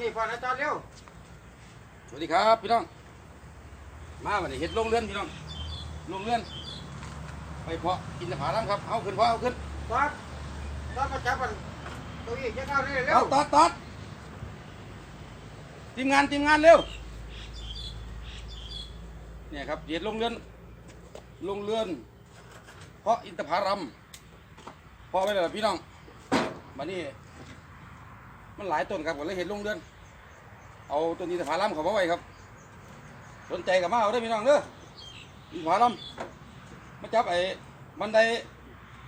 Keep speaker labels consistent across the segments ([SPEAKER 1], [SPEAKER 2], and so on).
[SPEAKER 1] นี่พอนะจอดเร็ว
[SPEAKER 2] สวัสดีครับ พี่น้อง มาวันนี้เห็ดลงเรือนพี่น้องลงเรือน ไปเพาะกินผาลัมครับ เอาขึ้นเพาะเอาขึ้น
[SPEAKER 1] จอดจอดมาจับมันตัวอีกจะเข้านี่เร็
[SPEAKER 2] เอา
[SPEAKER 1] ว
[SPEAKER 2] ตัดตัดทีมงานทีมงานเร็ว เนี่ยครับเห็ดลงเรือน ลงเรือน เพาะอินทผลัมเพาะไว้แล้วล่ะพี่น้องมานี่ มันหลายต้นครับก็เลยเห็ดลงเรือน เอาต้นอินทผลัมเขามาไว้ครับ สนใจกับมาเอาได้อพี่น้องเด้ออินทผลัมมาจับไอ้บันได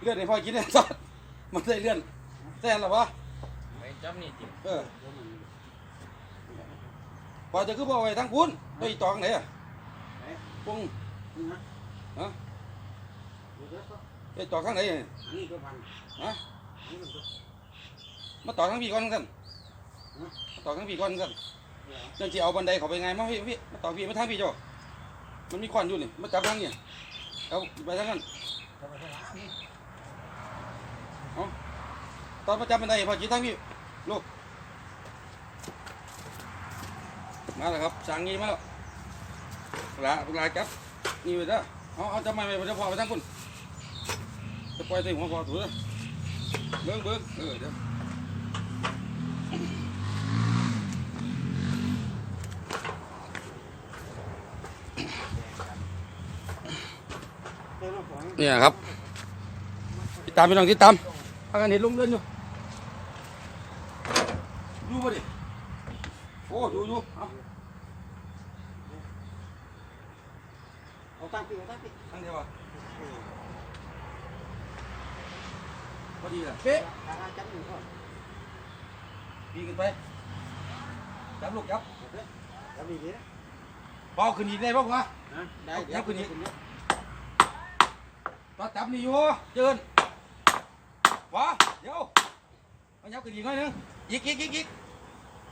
[SPEAKER 2] เลื่อนให้พ่อกินเนี่ยซอดมันได้เลื่อนแซ่นหรอวะ
[SPEAKER 3] ไปจับนี่จิ
[SPEAKER 2] เออพอจะคือบอกไว้ทั้งคุณไปจองไหนอะปุ้ง
[SPEAKER 1] นี่นะ
[SPEAKER 2] ฮะ
[SPEAKER 1] เดี๋ยวก็
[SPEAKER 2] ไปจองข้างไหนเนี่ย
[SPEAKER 1] นี่ก็พัน
[SPEAKER 2] ฮะ
[SPEAKER 1] นี่มันก็
[SPEAKER 2] มาต่อทั้งพี่ก่อนกันมา ต่อทั้งพี่ก่อนกันจังสิเอาบันไดเขาไปไงมาพี่พี่มาต่อพี่มาทางพี่เจ้ามันมีควันอยู่นี่มาจับทางนี่เอาไปทางนั้นเอาตอนมาจับบันไดพอจีทางพี่ลูกมาแล้วครับสั่งงี้มาแล้วลาลาจับนี่ไปเด้อเอาเอาจะไม่ไปจะพอไปทางคุณจะปล่อยใส่หัวพอถูกเด้อเบิ้งเบิ้งเออเดี๋ยว
[SPEAKER 1] เดี๋ยว เราขอให้
[SPEAKER 2] เนี่ยครับติดตามพี่น้องติดตามพากันเห็นลงเรือนอยู่ดูมาดิโอ้ดูดูเอา
[SPEAKER 1] เอาตั้งปีเอาตั้งปี
[SPEAKER 2] ทั้งเดียวอะพอดีเลยเป๊ะ
[SPEAKER 1] ทางจับนี่ก่อน
[SPEAKER 2] ดีขึ้นไปจับลูกจับ
[SPEAKER 1] จับนี่ดีนะ
[SPEAKER 2] เบาขึ้นอีกได้ป่ะวะ
[SPEAKER 1] นะได้
[SPEAKER 2] เอา
[SPEAKER 1] เดี๋ยว
[SPEAKER 2] ขึ้นอี ก
[SPEAKER 1] ขึ้นอีก
[SPEAKER 2] ตอนจับนี่อยู่เจินวะเดี๋ยวเอายับขึ้นอีกหน่อยนึงอีกอีกอีกอีก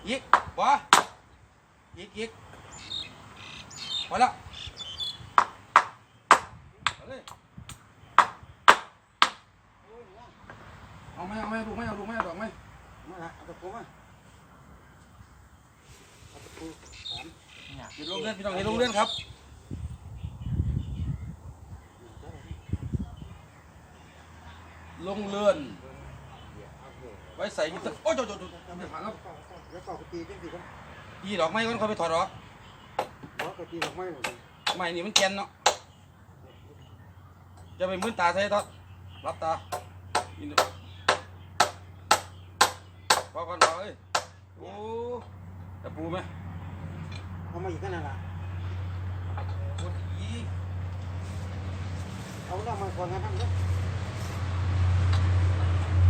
[SPEAKER 2] อีกวะอีกอีกพอแล้วเอาเลยเอาไหมเอาไหมดูไหมเอาดูไหมเอาดอกไหมไมา
[SPEAKER 1] ละเอาตะปูไหมเอาตะปูสาม
[SPEAKER 2] เห็นลงเลื่อนพี่น้องเห็นลงเลื่อนครับ ลงเลื่อนไว้ใส่กินตะโอ้ยโจโจโจไม่ผ่านครับ
[SPEAKER 1] แล้วก็ตีจังสิครับ
[SPEAKER 2] อีดอกไม้ก่อนเขาไปถอดออก
[SPEAKER 1] แล้วก็ตีดอกไม้หมด
[SPEAKER 2] ไม้นี่มันแกนเนาะจะไปมืนตาใส่ตอดรับตาอีนี่พอก่อนพอเอ้ยโอ้ตะปูไหม
[SPEAKER 1] เอามาอีกขนาดละ
[SPEAKER 2] โอ้ย
[SPEAKER 1] เอาแล้วมาก่อนกันทั้งนั้น
[SPEAKER 2] ปัดปัด
[SPEAKER 1] เอาเอาเอา
[SPEAKER 2] ปัด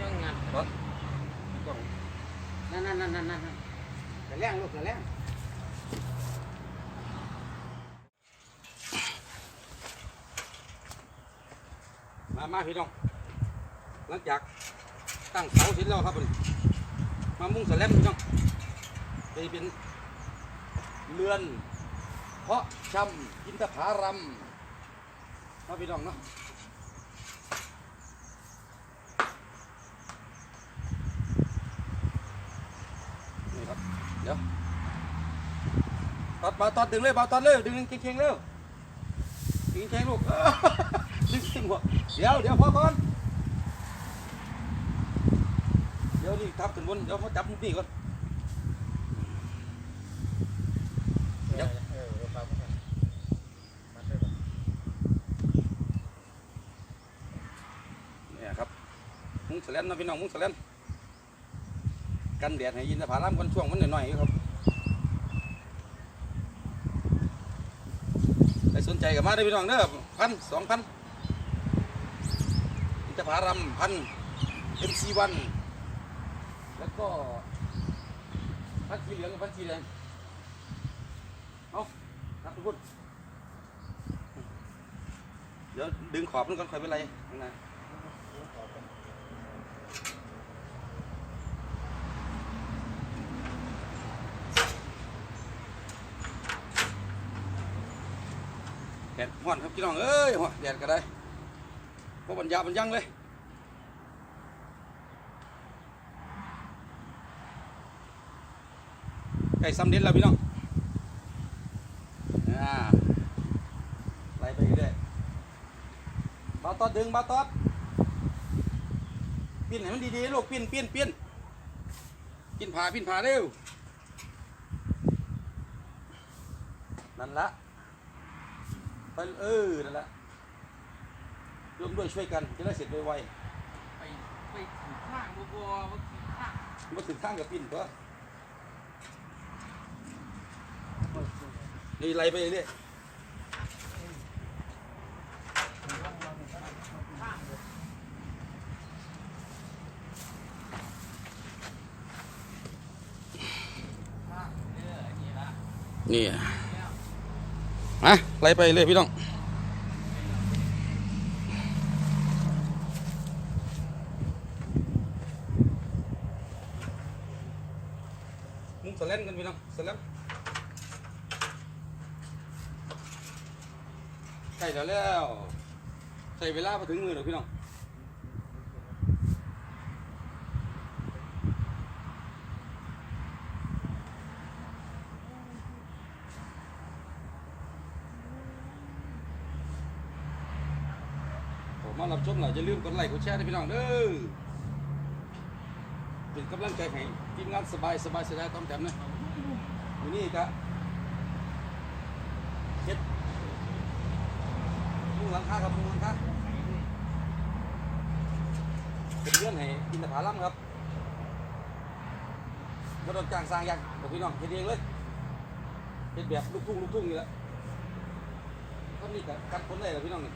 [SPEAKER 3] ยังงาน
[SPEAKER 2] ปัดกล่อง
[SPEAKER 1] นั่นนั่นนั่นนั่นนั่นกระแรงลูกกระแรง
[SPEAKER 2] มามาพี่น้อง หลังจากตั้งเสาเสร็จแล้วครับผมมามุ่งสแลมพี่น้องไปเป็นเรือน เพาะชำอินทผารำเนาะพี่น้องเนาะนี่ครับเดี๋ยวตอดมาตอดดึงเลยเบาตอดเลยดึงเข่งๆเร็วดึงเข่งลูกดึงเข่งหัวเดี๋ยวเดี๋ยวพอก่อนเดี๋ยวนี่ทับขึ้นบนเดี๋ยวเขาจับนี่ก่อน
[SPEAKER 3] เออเออครับมาเถอะ
[SPEAKER 2] เนี่ยครับ สแสลนนะพี่น้องมุ้งแสลนกันแดดให้ยินสภาพร่ำกันช่วงมันหน่อยๆอยู่ครับใครสนใจกับมาได้พี่น้องเด้อพันสองพันอินทผารัมพันเอ็มซีวันแล้วก็พันสีเหลืองกับพันสีแดงเอาครับทุกคนเดี๋ยวดึงขอบมันก่อนค่อยเป็นไรนแดดฮ้อนครับพี่น้องเอ้ยฮ้อนแดดก็ได้พบปัญญาปัญญังเลยไก่ซ้ำเด็ดแล้วพี่น้องอ่าไล่ไปเรื่อยบาตอดดึงบาตอดปิ้นให้มันดีๆลูกปิ้นปิ้นปิ้นปิ้นผาปิ้นผาเร็วนั่นละ ไปเออนั่นละร่วมด้วยช่วยกันจะได้เสร็จไว
[SPEAKER 3] ไปไปถึงข้างบัวบัวถึงข้าง
[SPEAKER 2] ๆมาถึงข้างกับปิ้นตัวนี่ไล่ไปเรื่อย
[SPEAKER 3] ข้างเออนี่ละ
[SPEAKER 2] นี่ ฮะไล่ไปเลยพี่น้องมุ้งสแลนกันพี่น้องสแลนใกล้แล้วแล้วใส่เวลามาถึงมือหรอพี่น้อง มารับชมหน่อยอย่าลืมกดไลค์กดแชร์ให้พี่น้องเด้อเป็นกำลังใจให้ทีมงานสบายสบายสบายต้องจำนะวันนี้ก็เฮ็ดมุงหลังคาครับมุงหลังคาเป็นเรื่องให้อินทผลัมครับมาโดนจ้างสร้างยังบอกพี่น้องเฮ็ดเองเลยเฮ็ดแบบลูกทุ่งลูกทุ่งนี่แหละก็นี่ก็กันฝนได้เหรอพี่น้องนี่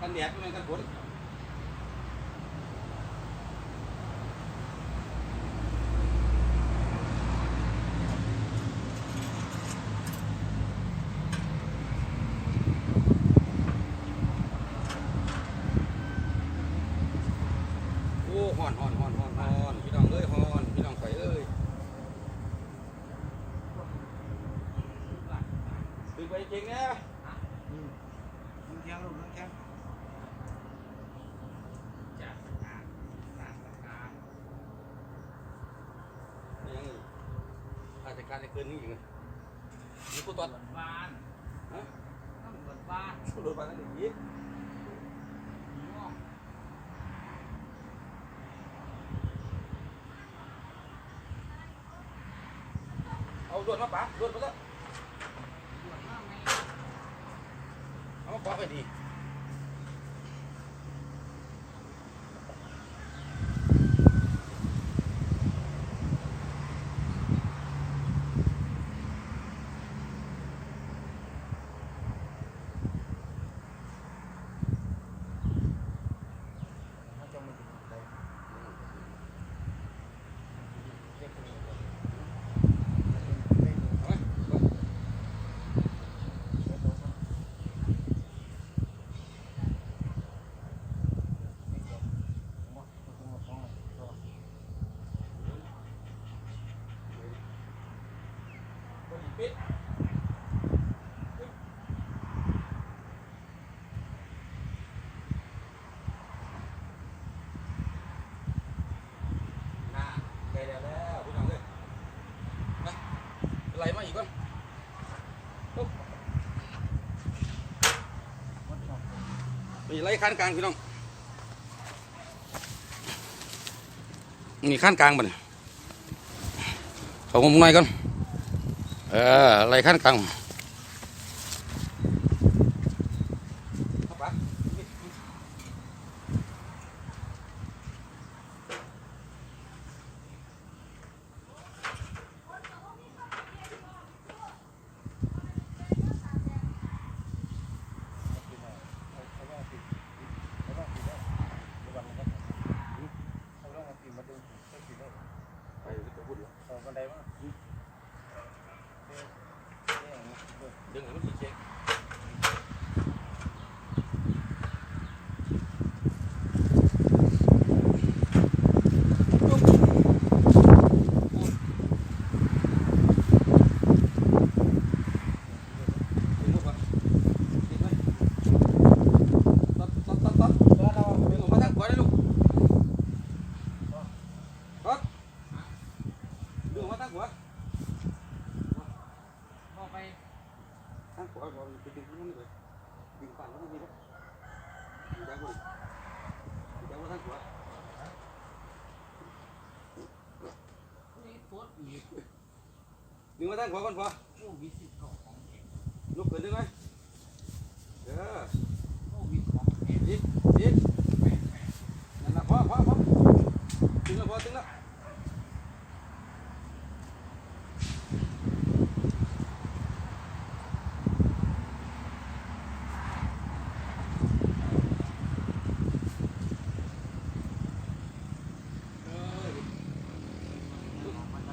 [SPEAKER 2] กันแดดไม่แม่นกันฝน โอ้ฮอนฮอนฮอนฮอนฮอนพี่น้องเอ้ยฮอนพี่น้องข่อยเอ้ย ดึงไปจริงเนี่ย
[SPEAKER 1] มึงเทียงลูกมึงเทียง
[SPEAKER 3] จากสถานสถานสถาน
[SPEAKER 2] ยังอีกราชการจะเกินนี้อีกเลยนี่กูตอด
[SPEAKER 3] ตำรวจบ้าน
[SPEAKER 2] ฮะ
[SPEAKER 3] ตำรวจบ้าน
[SPEAKER 2] กูโดนไปแล้วนี่อีก
[SPEAKER 3] ม่วง
[SPEAKER 2] เอาดวนมาปะดวนมาแล้ว
[SPEAKER 3] ตำรวจมากไหม
[SPEAKER 2] เอามาปะไปดีเอาไหม คนอีกปิดน่าใกล้แล้วแล้วพี่น้องเอ้ยมา ไหลมาอีกวะนี่ไหลขั้นกลางพี่น้อง นี่ขั้นกลางบ่เนี่ยเขางมหน่อยก่อนเอออะไรขั้นกลาง
[SPEAKER 1] มั
[SPEAKER 2] นเลยดึงปั่นแล้วมันมีรถดึงแบงค์เลยดึงแบงค์มาทั้งหัว
[SPEAKER 3] นี่โคตรดี
[SPEAKER 2] ดึงมาทั้งหัวก่อนพอ
[SPEAKER 3] โอ้วิสิตของของแข็ง
[SPEAKER 2] ลุกขึ้นได้ไหมเออ
[SPEAKER 3] โอ้วิของแข็ง
[SPEAKER 2] อีกอีกนั่นละพอพอพอถึงแล้วพอถึงแล้วเออ
[SPEAKER 3] มันจะ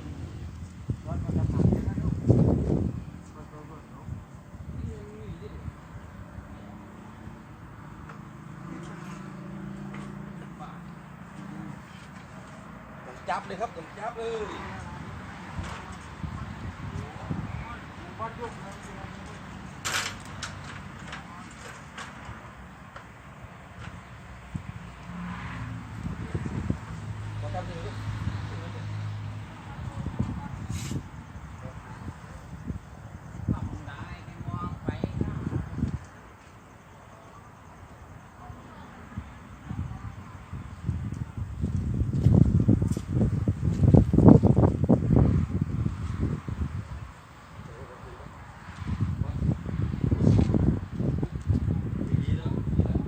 [SPEAKER 3] รถมันจะผ่านนะลูกรถรถรถรถนี่นี่นี่
[SPEAKER 2] ต้อง จับเลยครับผมจับเลย
[SPEAKER 3] บ้านยุกเลย
[SPEAKER 2] ขอจับเลย
[SPEAKER 3] ทำได้แค่มองไป
[SPEAKER 2] ดีแล้วดีแล้ว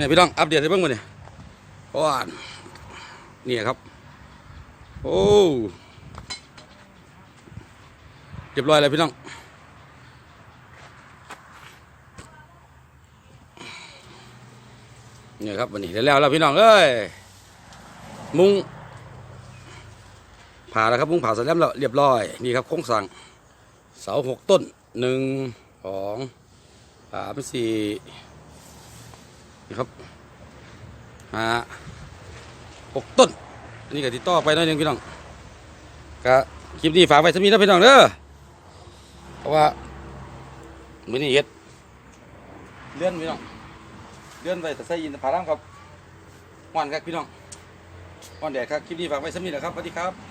[SPEAKER 2] เนี่ยพี่น้องอัปเดตให้เบิ่งมาเนี่ยว้านนี่ครับ โอ้เรียบร้อยแล้วพี่น้องเนี่ยครับวันนี้ได้แล้วแล้วพี่น้องเอ้ยมุงผ่าแล้วครับมุงผ่าเสร็จแล้วเรียบร้อยนี่ครับโครงสร้างเสาหกต้นหนึ่งสองสามสี่ นี่ครับห้าหกต้น อันนี้ก็ติดต่อไปหน้อยหนึงพี่น้องก็คลิปนี้ฝากไว้สมีนะพี่น้องเด้อเพราะว่ามื้อนี้เฮ็ดเลื่อนพี่น้องเลื่อนไปแต่ใส่ยินผาร่างครับหวานครับพี่น้องหวานแดดครับคลิปนี้ฝากไว้สมีนะครับสวัสดีครับ